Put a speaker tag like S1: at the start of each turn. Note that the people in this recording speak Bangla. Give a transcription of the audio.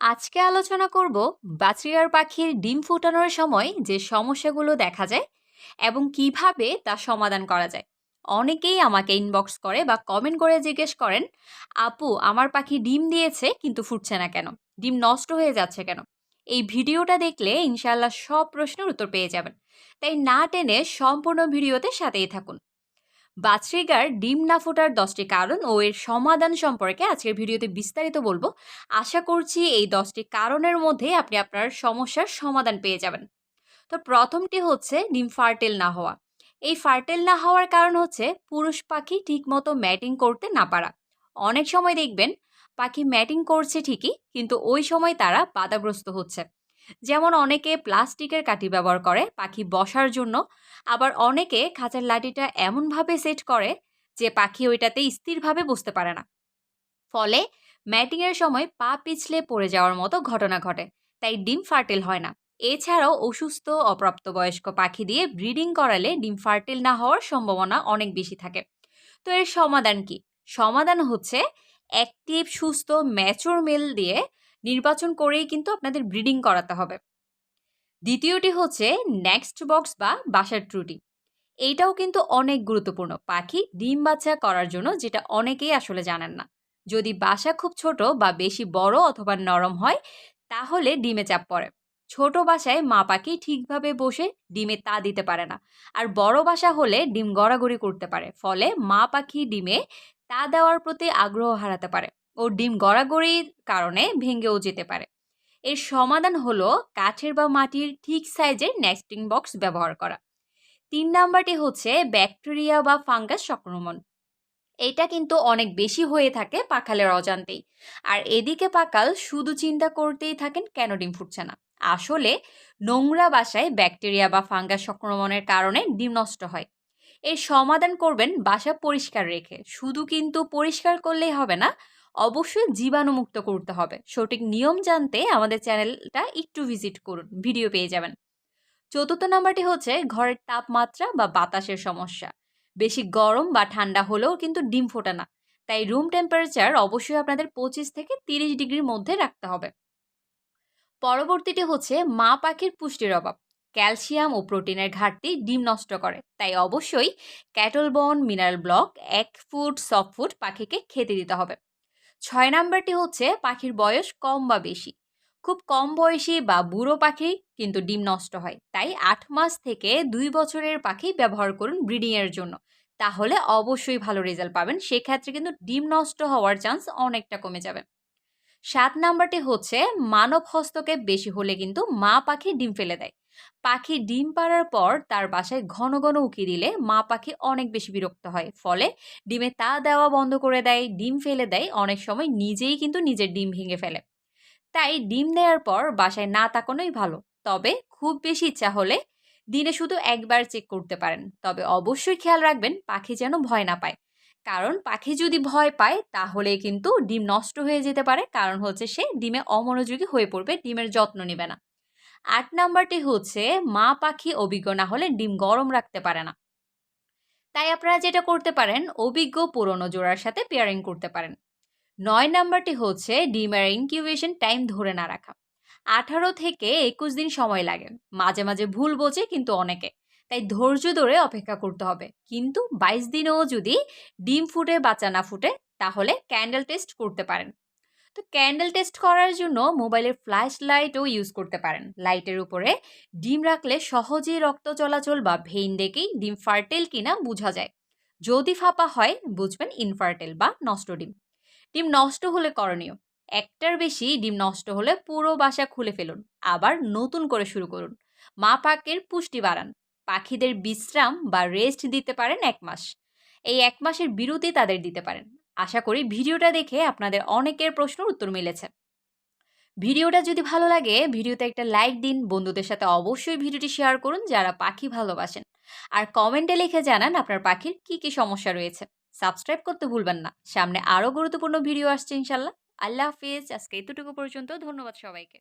S1: আজকে আলোচনা করব বাচিয়ার পাখির ডিম ফুটানোর সময় যে সমস্যাগুলো দেখা যায় এবং কীভাবে তা সমাধান করা যায়। অনেকেই আমাকে ইনবক্স করে বা কমেন্ট করে জিজ্ঞেস করেন, আপু, আমার পাখি ডিম দিয়েছে, কিন্তু ফুটছে না কেন? ডিম নষ্ট হয়ে যাচ্ছে কেন? এই ভিডিওটা দেখলে ইনশাল্লাহ সব প্রশ্নের উত্তর পেয়ে যাবেন। তাই না টেনে সম্পূর্ণ ভিডিওতে সাথেই থাকুন। বাছরিগার ডিম না ফোটার দশটি কারণ ও এর সমাধান সম্পর্কে আজকের ভিডিওতে বিস্তারিত বলব। আশা করছি এই দশটি কারণের মধ্যে আপনি আপনার সমস্যার সমাধান পেয়ে যাবেন। তো প্রথমটি হচ্ছে ডিম ফার্টেল না হওয়া। এই ফার্টেল না হওয়ার কারণ হচ্ছে পুরুষ পাখি ঠিকমতো ম্যাটিং করতে না পারা। অনেক সময় দেখবেন, পাখি ম্যাটিং করছে ঠিকই, কিন্তু ওই সময় তারা বাধাগ্রস্ত হচ্ছে। যেমন অনেকে প্লাস্টিকের কাঠি ব্যবহার করে পাখি বসার জন্য, আবার অনেকে খাঁচার লাঠিটা এমনভাবে সেট করে যে পাখি ওইটাতে স্থিরভাবে বসতে পারে না। ফলে ম্যাটিংয়ের সময় পা পিছলে পড়ে যাওয়ার মতো ঘটনা ঘটে, তাই ডিম ফার্টেল হয় না। এছাড়াও অসুস্থ, অপ্রাপ্তবয়স্ক পাখি দিয়ে ব্রিডিং করালে ডিম ফার্টেল না হওয়ার সম্ভাবনা অনেক বেশি থাকে। তো এর সমাধান কি? সমাধান হচ্ছে অ্যাক্টিভ সুস্থ, ম্যাচোর মেল দিয়ে নির্বাচন করেই কিন্তু আপনাদের ব্রিডিং করাতে হবে। দ্বিতীয়টি হচ্ছে নেক্সট বক্স বা বাসার ত্রুটি। এইটাও কিন্তু অনেক গুরুত্বপূর্ণ। পাখি ডিম বাচ্চা করার জন্য যেটা অনেকেই আসলে জানেন না। যদি বাসা খুব ছোট বা বেশি বড় অথবা নরম হয়, তাহলে ডিমে চাপ পড়ে। ছোট বাসায় মা পাখি ঠিকভাবে বসে ডিমে তা দিতে পারে না। আর বড় বাসা হলে ডিম গড়াগড়ি করতে পারে। ফলে মা পাখি ডিমে তা দেওয়ার প্রতি আগ্রহ হারাতে পারে। ও ডিম গড়াগড়ির কারণে ভেঙেও যেতে পারে। এর সমাধান হলো কাঠের বা মাটির ঠিক সাইজের নেস্টিং বক্স ব্যবহার করা। তিন নাম্বারটি হচ্ছে ব্যাকটেরিয়া বা ফাঙ্গাস সংক্রমণ। এটা কিন্তু অনেক বেশি হয়ে থাকে পাখালের অজান্তেই। আর এদিকে পাকাল শুধু চিন্তা করতেই থাকেন কেন ডিম ফুটছে না। আসলে নোংরা বাসায় ব্যাকটেরিয়া বা ফাঙ্গাস সংক্রমণের কারণে ডিম নষ্ট হয়। এর সমাধান করবেন বাসা পরিষ্কার রেখে। শুধু কিন্তু পরিষ্কার করলেই হবে না অবশ্যই জীবাণুমুক্ত করতে হবে। সঠিক নিয়ম জানতে আমাদের চ্যানেলটা একটু ভিজিট করুন, ভিডিও পেয়ে যাবেন। চতুর্থ নাম্বারটি হচ্ছে ঘরের তাপমাত্রা বা বাতাসের সমস্যা। বেশি গরম বা ঠান্ডা হলেও কিন্তু ডিম ফোটে না। তাই রুম টেম্পারেচার অবশ্যই আপনাদের পঁচিশ থেকে তিরিশ ডিগ্রির মধ্যে রাখতে হবে। পরবর্তীটি হচ্ছে মা পাখির পুষ্টির অভাব। ক্যালসিয়াম ও প্রোটিনের ঘাটতি ডিম নষ্ট করে। তাই অবশ্যই ক্যাটল বন মিনারেল ব্লক এক ফুট সফট ফুড পাখিকে খেতে দিতে হবে। ছয় নাম্বারটি হচ্ছে পাখির বয়স কম বা বেশি। খুব কম বয়সী বা বুড়ো পাখি কিন্তু ডিম নষ্ট হয়। তাই আট মাস থেকে দুই বছরের পাখি ব্যবহার করুন ব্রিডিংয়ের জন্য। তাহলে অবশ্যই ভালো রেজাল্ট পাবেন। সেক্ষেত্রে কিন্তু ডিম নষ্ট হওয়ার চান্স অনেকটা কমে যাবে। সাত নাম্বারটি হচ্ছে মানব হস্তক্ষেপ বেশি হলে কিন্তু মা পাখি ডিম ফেলে দেয়। পাখি ডিম পাড়ার পর তার বাসায় ঘন ঘন উকি দিলে মা পাখি অনেক বেশি বিরক্ত হয়। ফলে ডিমে তা দেওয়া বন্ধ করে দেয়, ডিম ফেলে দেয়, অনেক সময় নিজেই কিন্তু নিজের ডিম ভেঙে ফেলে। তাই ডিম দেওয়ার পর বাসায় না তাকানোই ভালো। তবে খুব বেশি ইচ্ছা হলে দিনে শুধু একবার চেক করতে পারেন। তবে অবশ্যই খেয়াল রাখবেন, পাখি যেন ভয় না পায়। কারণ পাখি যদি ভয় পায়, তাহলে কিন্তু ডিম নষ্ট হয়ে যেতে পারে। কারণ হচ্ছে সে ডিমে অমনোযোগী হয়ে পড়বে, ডিমের যত্ন নেবে না। আট নাম্বারটি হচ্ছে, মা পাখি অভিজ্ঞ না হলে ডিম গরম রাখতে পারে না। তাই আপনারা যেটা করতে পারেন, অভিজ্ঞ পুরনো জোড়ার সাথে পেয়ারিং করতে পারেন। নয় নাম্বারটি হচ্ছে, ডিমের ইনকিউবেশন টাইম ধরে না রাখা। আঠারো থেকে একুশ দিন সময় লাগে। মাঝে মাঝে ভুল বোঝে কিন্তু অনেকে। তাই ধৈর্য ধরে অপেক্ষা করতে হবে। কিন্তু বাইশ দিনেও যদি ডিম ফুটে, বাচ্চা না ফুটে, তাহলে ক্যান্ডেল টেস্ট করতে পারেন। তো ক্যান্ডেল টেস্ট করার জন্য মোবাইলের ফ্ল্যাশ লাইটও ইউজ করতে পারেন। লাইটের উপরে ডিম রাখলে সহজেই রক্ত চলাচল বা ভেইন দেখেই ডিম ফার্টেল কিনা বোঝা যায়। যদি ফাঁপা হয়, বুঝবেন ইনফার্টেল বা নষ্ট ডিম। ডিম নষ্ট হলে করণীয়, একটার বেশি ডিম নষ্ট হলে পুরো বাসা খুলে ফেলুন। আবার নতুন করে শুরু করুন। মা পাকের পুষ্টি বাড়ান। পাখিদের বিশ্রাম বা রেস্ট দিতে পারেন এক মাস। এই এক মাসের বিরতি তাদের দিতে পারেন। আশা করি ভিডিওটা দেখে আপনাদের অনেকের প্রশ্নের উত্তর মিলেছে। ভিডিওটা যদি ভালো লাগে, ভিডিওতে একটা লাইক দিন, বন্ধুদের সাথে অবশ্যই ভিডিওটি শেয়ার করুন যারা পাখি ভালোবাসেন। আর কমেন্টে লিখে জানান আপনার পাখির কি কি সমস্যা রয়েছে। সাবস্ক্রাইব করতে ভুলবেন না। সামনে আরও গুরুত্বপূর্ণ ভিডিও আসছে ইনশাল্লাহ। আল্লাহ হাফিজ। আজকে এতটুকু পর্যন্ত। ধন্যবাদ সবাইকে।